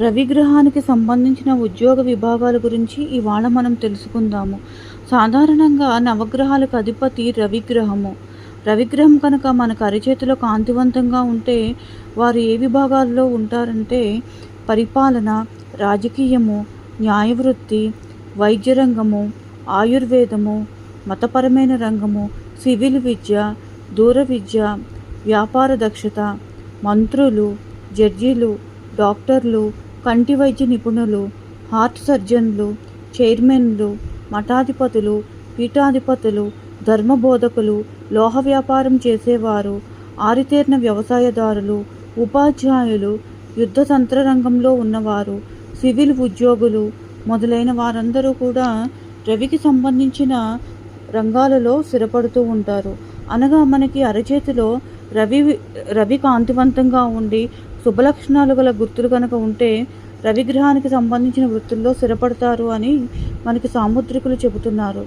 రవిగ్రహానికి సంబంధించిన ఉద్యోగ విభాగాల గురించి ఇవాళ మనం తెలుసుకుందాము. సాధారణంగా నవగ్రహాలకు అధిపతి రవిగ్రహము రవిగ్రహం కనుక మన అరిచేతిలో కాంతివంతంగా ఉంటే వారు ఏ విభాగాల్లో ఉంటారంటే పరిపాలన రాజకీయము న్యాయవృత్తి వైద్య రంగము ఆయుర్వేదము మతపరమైన రంగము సివిల్ విద్య దూర విద్య వ్యాపార దక్షత మంత్రులు జడ్జీలు డాక్టర్లు కంటి వైద్య నిపుణులు హార్ట్ సర్జన్లు చైర్మన్లు మఠాధిపతులు పీఠాధిపతులు ధర్మబోధకులు లోహ వ్యాపారం చేసేవారు ఆరితేరిన వ్యవసాయదారులు ఉపాధ్యాయులు యుద్ధ తంత్రరంగంలో ఉన్నవారు సివిల్ ఉద్యోగులు మొదలైన వారందరూ కూడా రవికి సంబంధించిన రంగాలలో స్థిరపడుతూ ఉంటారు. అనగా మనకి అరచేతిలో రవి రవి కాంతివంతంగా ఉండి శుభలక్షణాలు గల గుర్తులు కనుక ఉంటే రవిగ్రహానికి సంబంధించిన వృత్తుల్లో స్థిరపడతారు అని మనకి సాముద్రికులు చెబుతున్నారు.